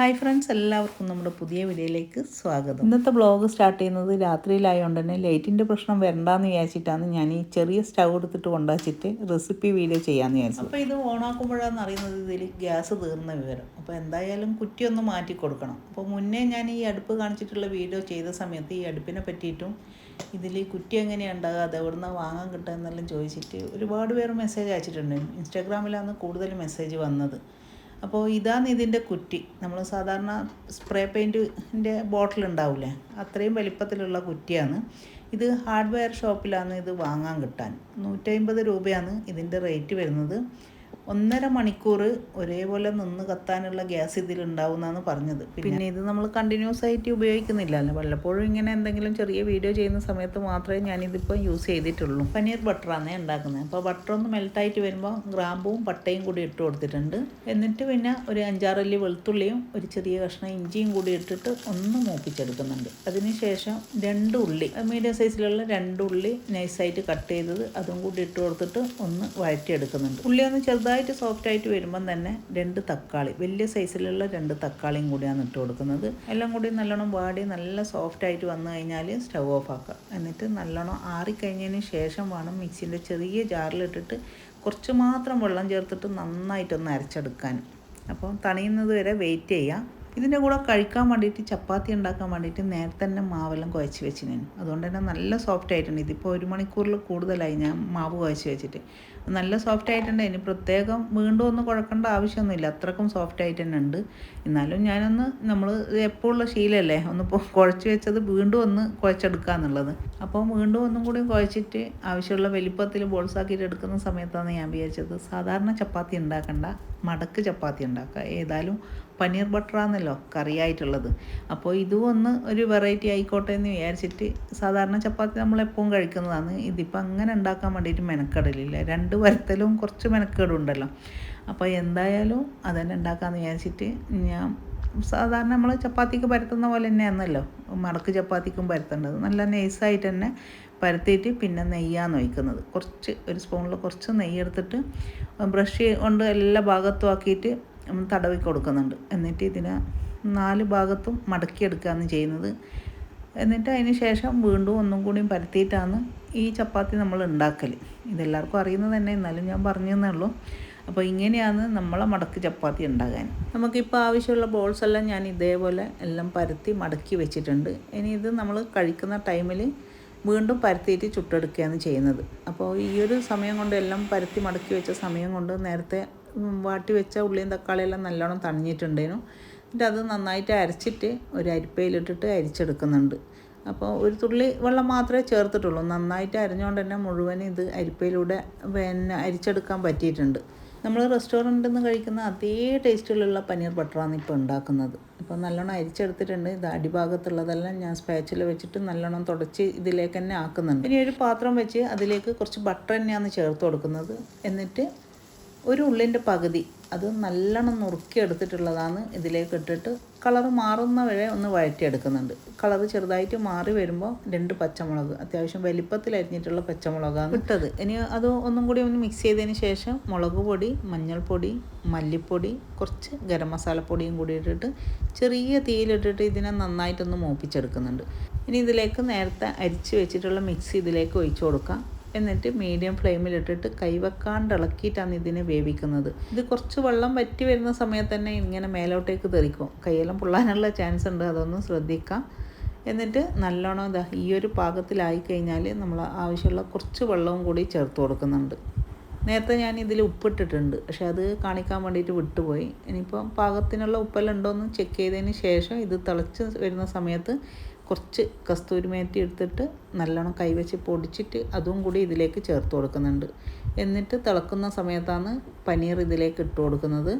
Hi friends എല്ലാവർക്കും നമ്മുടെ പുതിയ വീഡിയോയിലേക്ക് സ്വാഗതം. ഇന്നത്തെ ബ്ലോഗ് സ്റ്റാർട്ട് ചെയ്യുന്നത് രാത്രിയിലായതുകൊണ്ട് തന്നെ ലൈറ്റിന്റെ പ്രശ്നം വരണ്ടാന്ന് വിചാരിച്ചിട്ടാണ് ഞാൻ ഈ ചെറിയ സ്റ്റവ് എടുത്തിട്ട് കൊണ്ടുവച്ചിട്ട് റെസിപ്പി വീഡിയോ ചെയ്യാമെന്ന് വിചാരിച്ചു അപ്പോൾ ഇത് ഓണാക്കുമ്പോഴാണ് അറിയുന്നത് ഇതിൽ ഗ്യാസ് തീർന്ന വിവരം. അപ്പോൾ എന്തായാലും കുറ്റി ഒന്ന് മാറ്റി കൊടുക്കണം. അപ്പോൾ മുന്നേ ഞാൻ ഈ അടുപ്പ് കാണിച്ചിട്ടുള്ള വീഡിയോ ചെയ്ത സമയത്ത് ഈ അടുപ്പിനെ പറ്റിയിട്ടും ഇതിൽ കുറ്റി എങ്ങനെയാണ് ഉണ്ടാകുക അത് എവിടെ നിന്ന് വാങ്ങാൻ കിട്ടുക എന്നെല്ലാം ചോദിച്ചിട്ട് ഒരുപാട് പേർ മെസ്സേജ് അയച്ചിട്ടുണ്ട്. ഇൻസ്റ്റാഗ്രാമിലാണ് കൂടുതൽ മെസ്സേജ് വന്നത്. അപ്പോൾ ഇതാണ് ഇതിന്റെ കുറ്റി. നമ്മൾ സാധാരണ സ്പ്രേ പെയിന്റിന്റെ ബോട്ടിൽ ഉണ്ടാവില്ലേ അത്രയും വലിപ്പത്തിലുള്ള കുറ്റിയാണ്. ഇത് ഹാർഡ്വെയർ ഷോപ്പിലാണ് ഇത് വാങ്ങാൻ കിട്ടാൻ. നൂറ്റമ്പത് രൂപയാണ് ഇതിന്റെ റേറ്റ് വരുന്നത്. ഒന്നര മണിക്കൂർ ഒരേപോലെ നിന്ന് കത്താനുള്ള ഗ്യാസ് ഇതിൽ ഇതിലുണ്ടാവുമെന്നാണ് പറഞ്ഞത്. പിന്നെ ഇത് നമ്മൾ കണ്ടിന്യൂസ് ആയിട്ട് ഉപയോഗിക്കുന്നില്ലല്ലോ. വല്ലപ്പോഴും ഇങ്ങനെ എന്തെങ്കിലും ചെറിയ വീഡിയോ ചെയ്യുന്ന സമയത്ത് മാത്രമേ ഞാനിതിപ്പോൾ യൂസ് ചെയ്തിട്ടുള്ളൂ. പനീർ ബട്ടറാണ് ഉണ്ടാക്കുന്നത് അപ്പോൾ ബട്ടർ ഒന്ന് മെൽട്ടായിട്ട് വരുമ്പോൾ ഗ്രാമ്പും പട്ടയും കൂടി ഇട്ട് കൊടുത്തിട്ടുണ്ട്. എന്നിട്ട് പിന്നെ ഒരു അഞ്ചാറല്ലി വെളുത്തുള്ളിയും ഒരു ചെറിയ കഷ്ണം ഇഞ്ചിയും കൂടി ഇട്ടിട്ട് ഒന്ന് മൂപ്പിച്ചെടുക്കുന്നുണ്ട്. അതിനുശേഷം രണ്ട് ഉള്ളി മീഡിയം സൈസിലുള്ള രണ്ട് ഉള്ളി നൈസായിട്ട് കട്ട് ചെയ്തത് അതും കൂടി ഇട്ട് കൊടുത്തിട്ട് ഒന്ന് വഴറ്റിയെടുക്കുന്നുണ്ട്. ഉള്ളി ഒന്ന് ചെറുതായിട്ട് സോഫ്റ്റ് ആയിട്ട് വരുമ്പം തന്നെ രണ്ട് തക്കാളി വലിയ സൈസിലുള്ള രണ്ട് തക്കാളിയും കൂടിയാണ് ഇട്ട് കൊടുക്കുന്നത്. എല്ലാം കൂടി നല്ലോണം വാടി നല്ല സോഫ്റ്റ് ആയിട്ട് വന്നു കഴിഞ്ഞാൽ സ്റ്റവ് ഓഫ് ആക്കുക എന്നിട്ട് നല്ലോണം ആറിക്കഴിഞ്ഞതിന് ശേഷം വേണം മിക്സിന്റെ ചെറിയ ജാറിലിട്ടിട്ട് കുറച്ച് മാത്രം വെള്ളം ചേർത്തിട്ട് നന്നായിട്ടൊന്ന് അരച്ചെടുക്കാൻ. അപ്പം തണിയുന്നത് വരെ വെയിറ്റ് ചെയ്യാം. ഇതിന്റെ കൂടെ കഴിക്കാൻ വേണ്ടിയിട്ട് ചപ്പാത്തി ഉണ്ടാക്കാൻ വേണ്ടിയിട്ട് നേരത്തെ തന്നെ മാവെല്ലാം കുഴച്ച് ഞാൻ അതുകൊണ്ട് തന്നെ നല്ല സോഫ്റ്റ് ആയിട്ടുണ്ട്. ഇതിപ്പോൾ ഒരു മണിക്കൂറിൽ കൂടുതലായി ഞാൻ മാവ് കുഴച്ച് വെച്ചിട്ട്. നല്ല സോഫ്റ്റ് ആയിട്ടുണ്ട്. ഇനി പ്രത്യേകം വീണ്ടും ഒന്ന് കുഴക്കേണ്ട ആവശ്യമൊന്നുമില്ല. അത്രക്കും സോഫ്റ്റ് ആയിട്ട് തന്നെ ഉണ്ട് എന്നാലും ഞാനൊന്ന് നമ്മൾ എപ്പോഴുള്ള ശീലമല്ലേ ഒന്ന് കുഴച്ച് വെച്ചത് വീണ്ടും ഒന്ന് കുഴച്ചെടുക്കുക എന്നുള്ളത്. അപ്പോൾ വീണ്ടും ഒന്നും കൂടി കുഴച്ചിട്ട് ആവശ്യമുള്ള വലിപ്പത്തിൽ ബോൾസാക്കിയിട്ട് എടുക്കുന്ന സമയത്താണ് ഞാൻ വിചാരിച്ചത് സാധാരണ ചപ്പാത്തി ഉണ്ടാക്കണ്ട. മടക്ക് ചപ്പാത്തി ഉണ്ടാക്കുക. ഏതായാലും പനീർ ബട്ടറാന്നല്ലോ കറിയായിട്ടുള്ളത്. അപ്പോൾ ഇതും ഒന്ന് ഒരു വെറൈറ്റി ആയിക്കോട്ടെ എന്ന് വിചാരിച്ചിട്ട് സാധാരണ ചപ്പാത്തി നമ്മൾ എപ്പോഴും കഴിക്കുന്നതാണ്. ഇതിപ്പോൾ അങ്ങനെ ഉണ്ടാക്കാൻ വേണ്ടിയിട്ട് മെനക്കെടലില്ല. രണ്ട് വരത്തലും കുറച്ച് മെനക്കേടുണ്ടല്ലോ. അപ്പോൾ എന്തായാലും അതന്നെ ഉണ്ടാക്കാമെന്ന് വിചാരിച്ചിട്ട് ഞാൻ സാധാരണ നമ്മൾ ചപ്പാത്തിക്ക് പരത്തുന്ന പോലെ തന്നെയാണല്ലോ മടക്ക് ചപ്പാത്തിക്കും പരത്തേണ്ടത്. നല്ല നൈസായിട്ട് തന്നെ പരത്തിയിട്ട് പിന്നെ നെയ്യാണ് ഒഴിക്കുന്നത്. കുറച്ച് ഒരു സ്പൂണിൽ കുറച്ച് നെയ്യ് എടുത്തിട്ട് ബ്രഷ് കൊണ്ട് എല്ലാ ഭാഗത്തും ആക്കിയിട്ട് തടവി കൊടുക്കുന്നുണ്ട്. എന്നിട്ട് ഇതിനെ നാല് ഭാഗത്തും മടക്കിയെടുക്കുകയാണ് ചെയ്യുന്നത്. എന്നിട്ട് അതിന് ശേഷം വീണ്ടും ഒന്നും കൂടിയും പരത്തിയിട്ടാണ് ഈ ചപ്പാത്തി നമ്മൾ ഉണ്ടാക്കൽ ഇതെല്ലാവർക്കും അറിയുന്നത് തന്നെ എന്നാലും ഞാൻ പറഞ്ഞു തന്നേ ഉള്ളൂ അപ്പോൾ ഇങ്ങനെയാണ് നമ്മളെ മടക്ക് ചപ്പാത്തി ഉണ്ടാകാൻ. നമുക്കിപ്പോൾ ആവശ്യമുള്ള ബോൾസ് എല്ലാം ഞാൻ ഇതേപോലെ എല്ലാം പരത്തി മടക്കി വെച്ചിട്ടുണ്ട്. ഇനി ഇത് നമ്മൾ കഴിക്കുന്ന ടൈമിൽ വീണ്ടും പരത്തിയിട്ട് ചുട്ടെടുക്കുകയാണ് ചെയ്യുന്നത്. അപ്പോൾ ഈ ഒരു സമയം കൊണ്ട് എല്ലാം പരത്തി മടക്കി വെച്ച സമയം കൊണ്ട് നേരത്തെ വാട്ടി വെച്ച ഉള്ളിയും തക്കാളിയെല്ലാം നല്ലോണം തണിഞ്ഞിട്ടുണ്ടേനു എന്നിട്ട് അത് നന്നായിട്ട് അരച്ചിട്ട് ഒരു അരിപ്പയിലിട്ടിട്ട് അരിച്ചെടുക്കുന്നുണ്ട്. അപ്പോൾ ഒരു തുള്ളി വെള്ളം മാത്രമേ ചേർത്തിട്ടുള്ളൂ. നന്നായിട്ട് അരിഞ്ഞുകൊണ്ട് തന്നെ മുഴുവൻ ഇത് അരിപ്പയിലൂടെ പിന്നെ അരിച്ചെടുക്കാൻ പറ്റിയിട്ടുണ്ട്. നമ്മൾ റെസ്റ്റോറന്റിൽ നിന്ന് കഴിക്കുന്ന അതേ ടേസ്റ്റിലുള്ള പനീർ ബട്ടറാണ് ഇപ്പോൾ ഉണ്ടാക്കുന്നത്. ഇപ്പോൾ നല്ലോണം അരിച്ചെടുത്തിട്ടുണ്ട്. ഇത് അടിഭാഗത്തുള്ളതെല്ലാം ഞാൻ സ്പാച്ചിൽ വെച്ചിട്ട് നല്ലോണം തുടച്ച് ഇതിലേക്ക് തന്നെ ആക്കുന്നുണ്ട്. ഇനി ഒരു പാത്രം വെച്ച് അതിലേക്ക് കുറച്ച് ബട്ടർ തന്നെയാണ് ചേർത്ത് കൊടുക്കുന്നത്. എന്നിട്ട് ഒരു ഉള്ളിന്റെ പകുതി അത് നല്ലോണം നുറുക്കി എടുത്തിട്ടുള്ളതാണ്. ഇതിലേക്ക് ഇട്ടിട്ട് കളർ മാറുന്ന വരെ ഒന്ന് വഴറ്റിയെടുക്കുന്നുണ്ട്. കളർ ചെറുതായിട്ട് മാറി വരുമ്പോൾ രണ്ട് പച്ചമുളക് അത്യാവശ്യം വലിപ്പത്തിൽ അരിഞ്ഞിട്ടുള്ള പച്ചമുളകാണ്. ഇട്ടത്. ഇനി അത് ഒന്നും കൂടി ഒന്ന് മിക്സ് ചെയ്തതിന് ശേഷം മുളക് പൊടി മഞ്ഞൾപ്പൊടി മല്ലിപ്പൊടി കുറച്ച് ഗരം മസാലപ്പൊടിയും കൂടി ഇട്ടിട്ട് ചെറിയ തീയിലിട്ടിട്ട് ഇതിനെ നന്നായിട്ടൊന്ന് മൂപ്പിച്ചെടുക്കുന്നുണ്ട്. ഇനി ഇതിലേക്ക് നേരത്തെ അരിച്ച് വെച്ചിട്ടുള്ള മിക്സ് ഇതിലേക്ക് ഒഴിച്ചു കൊടുക്കാം. എന്നിട്ട് മീഡിയം ഫ്ലെയിമിലിട്ടിട്ട് കൈവെക്കാണ്ട് ഇളക്കിയിട്ടാണ് ഇതിനെ വേവിക്കുന്നത്. ഇത് കുറച്ച് വെള്ളം വറ്റി വരുന്ന സമയത്ത് തന്നെ ഇങ്ങനെ മേലോട്ടേക്ക് തെറിക്കും. കൈയെല്ലാം പൊള്ളാനുള്ള ചാൻസ് ഉണ്ട്. അതൊന്നും ശ്രദ്ധിക്കാം. എന്നിട്ട് നല്ലോണം ഇതാ ഈ ഒരു പാകത്തിലായി കഴിഞ്ഞാൽ നമ്മൾ ആവശ്യമുള്ള കുറച്ച് വെള്ളവും കൂടി ചേർത്ത് കൊടുക്കുന്നുണ്ട്. നേരത്തെ ഞാൻ ഇതിൽ ഉപ്പിട്ടിട്ടുണ്ട്. പക്ഷെ അത് കാണിക്കാൻ വേണ്ടിയിട്ട് വിട്ടുപോയി. ഇനിയിപ്പോൾ പാകത്തിനുള്ള ഉപ്പെല്ലാം ഉണ്ടോയെന്ന് ചെക്ക് ചെയ്തതിന് ശേഷം ഇത് തിളച്ച് വരുന്ന സമയത്ത് കുറച്ച് കസ്തൂരി മേത്തി എടുത്തിട്ട് നല്ലോണം കൈവച്ച് പൊടിച്ചിട്ട് അതും കൂടി ഇതിലേക്ക് ചേർത്ത് കൊടുക്കുന്നുണ്ട്. എന്നിട്ട് തിളക്കുന്ന സമയത്താണ് പനീർ ഇതിലേക്ക് ഇട്ട് കൊടുക്കുന്നത്.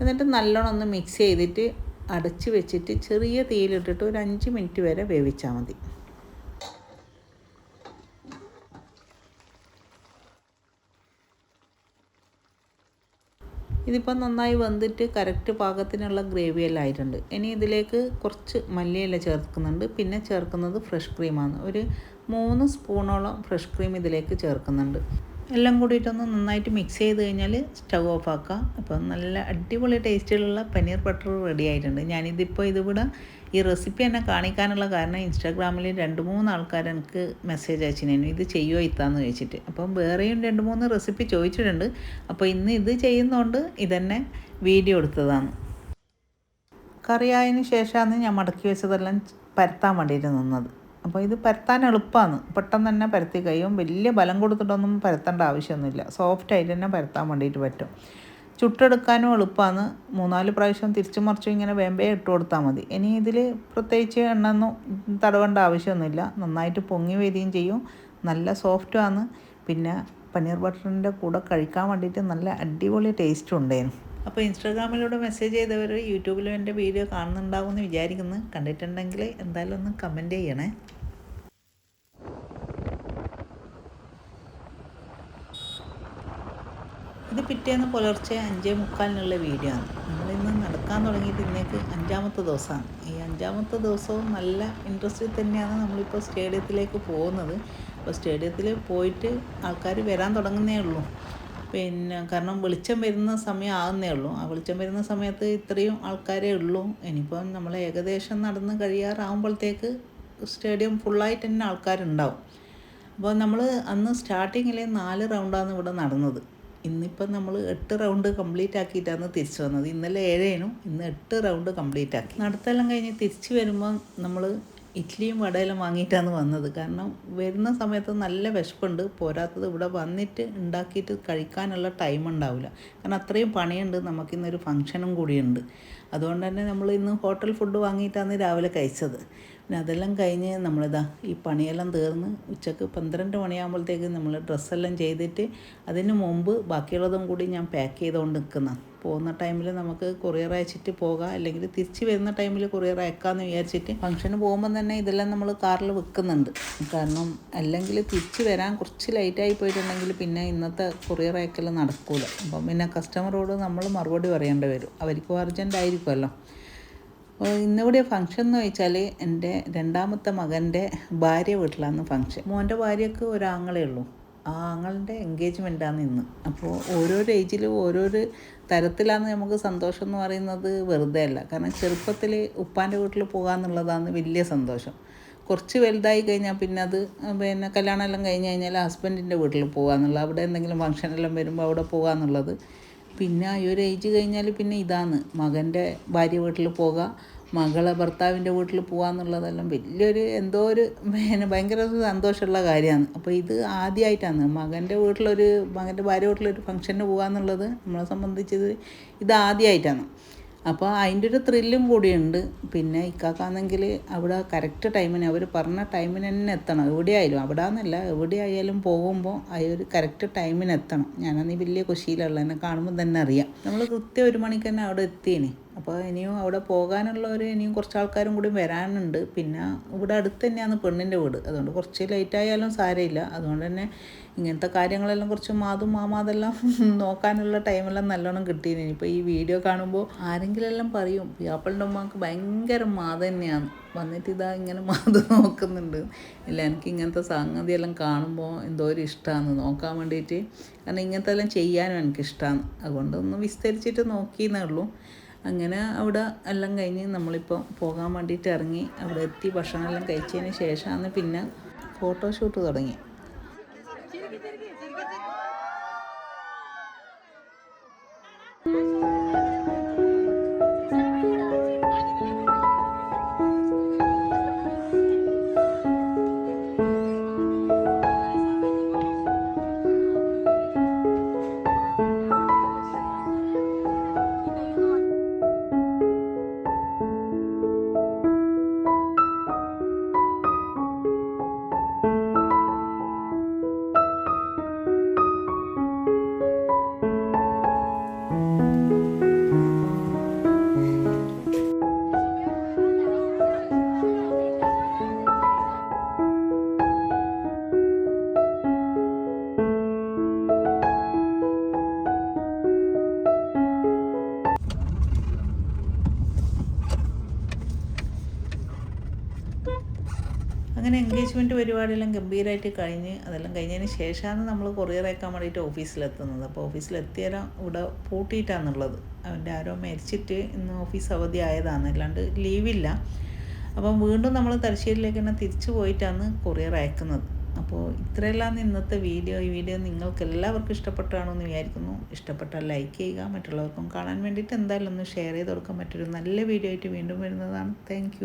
എന്നിട്ട് നല്ലോണം ഒന്ന് മിക്സ് ചെയ്തിട്ട് അടച്ച് വെച്ചിട്ട് ചെറിയ തീയിലിട്ടിട്ട് ഒരു അഞ്ച് മിനിറ്റ് വരെ വേവിച്ചാൽ മതി. ഇതിപ്പോൾ നന്നായി വന്നിട്ട് കറക്റ്റ് പാകത്തിനുള്ള ഗ്രേവിയെല്ലാം ആയിട്ടുണ്ട്. ഇനി ഇതിലേക്ക് കുറച്ച് മല്ലിയില ചേർക്കുന്നുണ്ട്. പിന്നെ ചേർക്കുന്നത് ഫ്രഷ് ക്രീമാണ്. ഒരു മൂന്ന് സ്പൂണോളം ഫ്രഷ് ക്രീം ഇതിലേക്ക് ചേർക്കുന്നുണ്ട്. എല്ലാം കൂടിയിട്ടൊന്ന് നന്നായിട്ട് മിക്സ് ചെയ്ത് കഴിഞ്ഞാൽ സ്റ്റവ് ഓഫ് ആക്കുക അപ്പോൾ നല്ല അടിപൊളി ടേസ്റ്റിലുള്ള പനീർ ബട്ടർ റെഡി ആയിട്ടുണ്ട്. ഞാനിതിപ്പോൾ ഇതിവിടെ ഈ റെസിപ്പി എന്നെ കാണിക്കാനുള്ള കാരണം ഇൻസ്റ്റാഗ്രാമിൽ രണ്ട് മൂന്ന് ആൾക്കാർ എനിക്ക് മെസ്സേജ് അയച്ചിരുന്നു. ഇത് ചെയ്യുമോ ഇത്താന്ന് ചോദിച്ചിട്ട്. അപ്പം വേറെയും രണ്ട് മൂന്ന് റെസിപ്പി ചോദിച്ചിട്ടുണ്ട്. അപ്പോൾ ഇന്ന് ഇത് ചെയ്യുന്നതുകൊണ്ട് ഇതന്നെ വീഡിയോ എടുത്തതാണ്. കറിയായതിനു ശേഷമാണ് ഞാൻ മടക്കി വെച്ചതെല്ലാം പരത്താൻ വേണ്ടിയിട്ട് നിന്നത്. അപ്പോൾ ഇത് പരത്താൻ എളുപ്പമാണ് പെട്ടെന്ന് തന്നെ പരത്തി കഴിയും. വലിയ ബലം കൊടുത്തിട്ടൊന്നും പരത്തേണ്ട ആവശ്യമൊന്നുമില്ല. സോഫ്റ്റായിട്ട് തന്നെ പരത്താൻ വേണ്ടിയിട്ട് പറ്റും. ചുട്ടെടുക്കാനും എളുപ്പമാണ് മൂന്നാൽ പ്രാവശ്യം തിരിച്ചു മറിച്ചും ഇങ്ങനെ വേമ്പേ ഇട്ട് കൊടുത്താൽ മതി. ഇനി ഇതിൽ പ്രത്യേകിച്ച് എണ്ണൊന്നും തടവേണ്ട ആവശ്യമൊന്നുമില്ല. നന്നായിട്ട് പൊങ്ങി വരികയും ചെയ്യും. നല്ല സോഫ്റ്റുമാണ് പിന്നെ പനീർ ബട്ടറിന്റെ കൂടെ കഴിക്കാൻ വേണ്ടിയിട്ട് നല്ല അടിപൊളി ടേസ്റ്റും ഉണ്ടായിരുന്നു അപ്പോൾ ഇൻസ്റ്റാഗ്രാമിലൂടെ മെസ്സേജ് ചെയ്തവർ യൂട്യൂബിലും എന്റെ വീഡിയോ കാണുന്നുണ്ടാവുമെന്ന് വിചാരിക്കുന്നു. കണ്ടിട്ടുണ്ടെങ്കിൽ എന്തായാലും ഒന്ന് കമന്റ് ചെയ്യണേ. ഇത് പിറ്റേന്ന് പുലർച്ചെ അഞ്ചേ മുക്കാലിനുള്ള വീഡിയോ ആണ്. നമ്മളിന്ന് നടക്കാൻ തുടങ്ങിയിട്ട് ഇന്നേക്ക് അഞ്ചാമത്തെ ദിവസമാണ്. ഈ അഞ്ചാമത്തെ ദിവസവും നല്ല ഇൻട്രസ്റ്റിൽ തന്നെയാണ് നമ്മളിപ്പോൾ സ്റ്റേഡിയത്തിലേക്ക് പോകുന്നത്. അപ്പോൾ സ്റ്റേഡിയത്തിൽ പോയിട്ട് ആൾക്കാർ വരാൻ തുടങ്ങുന്നേ ഉള്ളൂ. പിന്നെ കാരണം വെളിച്ചം വരുന്ന സമയം ആകുന്നേ ഉള്ളൂ. ആ വെളിച്ചം വരുന്ന സമയത്ത് ഇത്രയും ആൾക്കാരേ ഉള്ളൂ. ഇനിയിപ്പം നമ്മൾ ഏകദേശം നടന്ന് കഴിയാറാകുമ്പോഴത്തേക്ക് സ്റ്റേഡിയം ഫുള്ളായിട്ട് തന്നെ ആൾക്കാരുണ്ടാവും. അപ്പോൾ നമ്മൾ അന്ന് സ്റ്റാർട്ടിങ്ങിൽ നാല് റൗണ്ടാണ് ഇവിടെ നടന്നത്. ഇന്നിപ്പം നമ്മൾ എട്ട് റൗണ്ട് കംപ്ലീറ്റ് ആക്കിയിട്ടാണ് തിരിച്ചു വന്നത്. ഇന്നലെ ഏഴേനും ഇന്ന് എട്ട് റൗണ്ട് കംപ്ലീറ്റ് ആക്കി. നടത്തെല്ലാം കഴിഞ്ഞ് തിരിച്ചു വരുമ്പോൾ നമ്മൾ ഇഡ്ഡലിയും വടയിലും വാങ്ങിയിട്ടാണ് വന്നത്. കാരണം വരുന്ന സമയത്ത് നല്ല വിശപ്പുണ്ട്. പോരാത്തത് ഇവിടെ വന്നിട്ട് ഉണ്ടാക്കിയിട്ട് കഴിക്കാനുള്ള ടൈം ഉണ്ടാവില്ല. കാരണം അത്രയും പണിയുണ്ട്. നമുക്കിന്നൊരു ഫങ്ഷനും കൂടിയുണ്ട്. അതുകൊണ്ട് തന്നെ നമ്മൾ ഇന്ന് ഹോട്ടൽ ഫുഡ് വാങ്ങിയിട്ടാണ് രാവിലെ കഴിച്ചത്. പിന്നെ അതെല്ലാം കഴിഞ്ഞ് നമ്മളിതാ ഈ പണിയെല്ലാം തീർന്ന് ഉച്ചയ്ക്ക് പന്ത്രണ്ട് മണിയാകുമ്പോഴത്തേക്ക് നമ്മൾ ഡ്രസ്സെല്ലാം ചെയ്തിട്ട് അതിന് മുമ്പ് ബാക്കിയുള്ളതും കൂടി ഞാൻ പാക്ക് ചെയ്തുകൊണ്ട് നിൽക്കുന്ന പോകുന്ന ടൈമിൽ നമുക്ക് കൊറിയർ അയച്ചിട്ട് പോകാം. അല്ലെങ്കിൽ തിരിച്ച് വരുന്ന ടൈമിൽ കൊറിയർ അയക്കാമെന്ന് വിചാരിച്ചിട്ട് ഫംഗ്ഷന് പോകുമ്പോൾ തന്നെ ഇതെല്ലാം നമ്മൾ കാറിൽ വെക്കുന്നുണ്ട്. കാരണം അല്ലെങ്കിൽ തിരിച്ച് വരാൻ കുറച്ച് ലേറ്റായി പോയിട്ടുണ്ടെങ്കിൽ പിന്നെ ഇന്നത്തെ കൊറിയർ അയക്കൽ നടക്കൂല. അപ്പം പിന്നെ കസ്റ്റമറോട് നമ്മൾ മറുപടി പറയേണ്ടി വരും. അവർക്കും അർജന്റ് ആയിരിക്കുമല്ലോ ഇന്നിവിടെ ഫംഗ്ഷൻ എന്ന് വെച്ചാൽ എന്റെ രണ്ടാമത്തെ മകന്റെ ഭാര്യ വീട്ടിലാണ് ഫംഗ്ഷൻ മോന്റെ ഭാര്യക്ക് ആങ്ങളേ ഉള്ളൂ. ആ ആങ്ങളുടെ എൻഗേജ്മെന്റാണ് ഇന്ന്. അപ്പോൾ ഓരോരോ ഏജിലും ഓരോരോ തരത്തിലാണ് നമുക്ക് സന്തോഷം എന്ന് പറയുന്നത് വെറുതെ അല്ല. കാരണം ചെറുപ്പത്തിൽ ഉപ്പാന്റെ വീട്ടിൽ പോകാമെന്നുള്ളതാണ് വലിയ സന്തോഷം. കുറച്ച് വലുതായി കഴിഞ്ഞാൽ പിന്നെ അത് പിന്നെ കല്യാണമെല്ലാം കഴിഞ്ഞ് കഴിഞ്ഞാൽ ഹസ്ബൻഡിന്റെ വീട്ടിൽ പോകാമെന്നുള്ളത് അവിടെ എന്തെങ്കിലും ഫംഗ്ഷനെല്ലാം വരുമ്പോൾ അവിടെ പോകാമെന്നുള്ളത് പിന്നെ ഈ ഒരു ഏജ് കഴിഞ്ഞാൽ പിന്നെ ഇതാണ്. മകന്റെ ഭാര്യ വീട്ടിൽ പോകുക മകളെ ഭർത്താവിന്റെ വീട്ടിൽ പോകുക എന്നുള്ളതെല്ലാം വലിയൊരു എന്തോ ഒരു ഭയങ്കര സന്തോഷമുള്ള കാര്യമാണ്. അപ്പോൾ ഇത് ആദ്യമായിട്ടാണ് മകന്റെ വീട്ടിലൊരു മകന്റെ ഭാര്യ വീട്ടിലൊരു ഫംഗ്ഷന് പോകുക എന്നുള്ളത് നമ്മളെ സംബന്ധിച്ചത് ഇത് ആദ്യമായിട്ടാണ്. അപ്പോൾ അതിന്റെ ഒരു ത്രില്ലും കൂടിയുണ്ട്. പിന്നെ ഇക്കാക്കാണെങ്കിൽ അവിടെ കറക്റ്റ് ടൈമിന് അവർ പറഞ്ഞ ടൈമിന് തന്നെ എത്തണം. എവിടെയായാലും അവിടെ നിന്നല്ല എവിടെയായാലും പോകുമ്പോൾ ആ ഒരു കറക്റ്റ് ടൈമിന് എത്തണം. ഞാനന്ന് വലിയ കുശിയിലുള്ള എന്നെ കാണുമ്പോൾ തന്നെ അറിയാം. നമ്മൾ കൃത്യം ഒരു മണിക്ക് തന്നെ അവിടെ എത്തിയേനെ. അപ്പോൾ ഇനിയും അവിടെ പോകാനുള്ളവർ ഇനിയും കുറച്ച് ആൾക്കാരും കൂടി വരാനുണ്ട്. പിന്നെ ഇവിടെ അടുത്ത് തന്നെയാണ് പെണ്ണിന്റെ വീട്. അതുകൊണ്ട് കുറച്ച് ലേറ്റായാലും സാരമില്ല. അതുകൊണ്ട് തന്നെ ഇങ്ങനത്തെ കാര്യങ്ങളെല്ലാം കുറച്ച് മാതും മാമാതെല്ലാം നോക്കാനുള്ള ടൈമെല്ലാം നല്ലോണം കിട്ടിയിരുന്നു ഇനിയിപ്പോൾ ഈ വീഡിയോ കാണുമ്പോൾ ആരെങ്കിലും എല്ലാം പറയും പിയാപ്പിളിന്റെ ഉമ്മക്ക് ഭയങ്കര മാത തന്നെയാണ്. വന്നിട്ട് ഇതാ ഇങ്ങനെ മാത നോക്കുന്നുണ്ട്. ഇല്ല എനിക്ക് ഇങ്ങനത്തെ സംഗതിയെല്ലാം കാണുമ്പോൾ എന്തോ ഒരു ഇഷ്ടമാണ് നോക്കാൻ വേണ്ടിയിട്ട്. കാരണം ഇങ്ങനത്തെ എല്ലാം ചെയ്യാനും എനിക്കിഷ്ടമാണ് അതുകൊണ്ട് ഒന്ന് വിസ്തരിച്ചിട്ട് നോക്കിയെന്നേ ഉള്ളൂ. അങ്ങനെ അവിടെ എല്ലാം കഴിഞ്ഞ് നമ്മളിപ്പോൾ പോകാൻ വേണ്ടിയിട്ട് ഇറങ്ങി അവിടെ എത്തി ഭക്ഷണമെല്ലാം കഴിച്ചതിന് ശേഷമാണ് പിന്നെ ഫോട്ടോഷൂട്ട് തുടങ്ങി എൻഗേജ്മെന്റ് പരിപാടിയെല്ലാം ഗംഭീരമായിട്ട് കഴിഞ്ഞ് അതെല്ലാം കഴിഞ്ഞതിന് ശേഷമാണ് നമ്മൾ കൊറിയർ അയക്കാൻ വേണ്ടിയിട്ട് ഓഫീസിലെത്തുന്നത്. അപ്പോൾ ഓഫീസിലെത്തിയാലും ഇവിടെ പൂട്ടിയിട്ടാണുള്ളത് അവന്റെ ആരോ മരിച്ചിട്ട് ഇന്ന് ഓഫീസ് അവധി ആയതാണ്. അല്ലാണ്ട് ലീവില്ല. അപ്പം വീണ്ടും നമ്മൾ തലശ്ശേരിയിലേക്ക് തന്നെ തിരിച്ചു പോയിട്ടാണ് കൊറിയർ അയക്കുന്നത്. അപ്പോൾ ഇത്രയെല്ലാം ഇന്നത്തെ വീഡിയോ. ഈ വീഡിയോ നിങ്ങൾക്ക് എല്ലാവർക്കും ഇഷ്ടപ്പെട്ടാണോ എന്ന് വിചാരിക്കുന്നു. ഇഷ്ടപ്പെട്ടാൽ ലൈക്ക് ചെയ്യുക മറ്റുള്ളവർക്കും കാണാൻ വേണ്ടിയിട്ട് എന്തായാലും ഒന്ന് ഷെയർ ചെയ്ത് കൊടുക്കാൻ മറ്റൊരു നല്ല വീഡിയോ ആയിട്ട് വീണ്ടും വരുന്നതാണ്. താങ്ക്